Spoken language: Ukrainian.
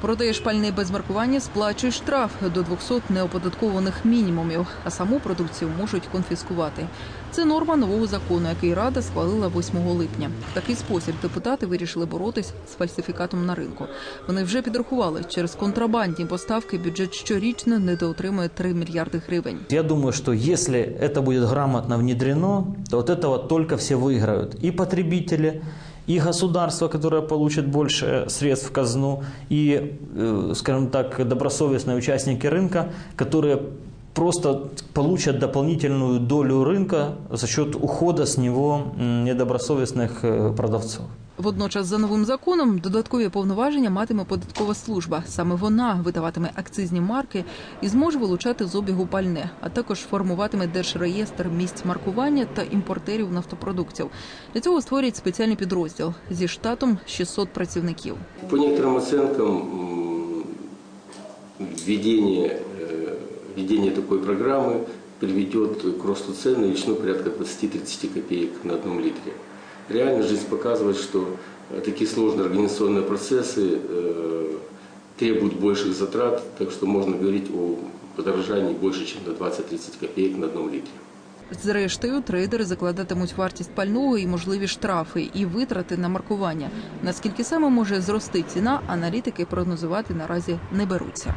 Продаєш пальне без маркування, сплачуєш штраф до 200 неоподаткованих мінімумів, а саму продукцію можуть конфіскувати. Це норма нового закону, який рада схвалила 8 липня. В такий спосіб депутати вирішили боротись з фальсифікатом на ринку. Вони вже підрахували через контрабандні поставки бюджет щорічно недоотримує 3 мільярди гривень. Я думаю, что если это будет грамотно внедрено, то от этого только все выиграют. И потребители, и государство, которое получит больше средств в казну, и, э, скажем так, добросовестные участники рынка, которые просто получат дополнительную долю рынка за счет ухода с него м, недобросовестных э, продавцов. Водночас, за новим законом, додаткові повноваження матиме податкова служба. Саме вона видаватиме акцизні марки і зможе вилучати з обігу пальне, а також формуватиме держреєстр місць маркування та імпортерів нафтопродуктів. Для цього створять спеціальний підрозділ зі штатом 600 працівників. По некоторым оценкам, м, введение, э, введение такой программы приведет к росту цен на величину порядка 20-30 копеек на одном литре. Реально жизнь показывает, что э, такие сложные организационные процессы э, требуют больших затрат, так что можно говорить о подорожании больше, чем на 20-30 копеек на одном литре. Зрештою, трейдери закладатимуть вартість пального і можливі штрафи і витрати на маркування. Наскільки саме може зрости ціна, аналітики прогнозувати наразі не беруться.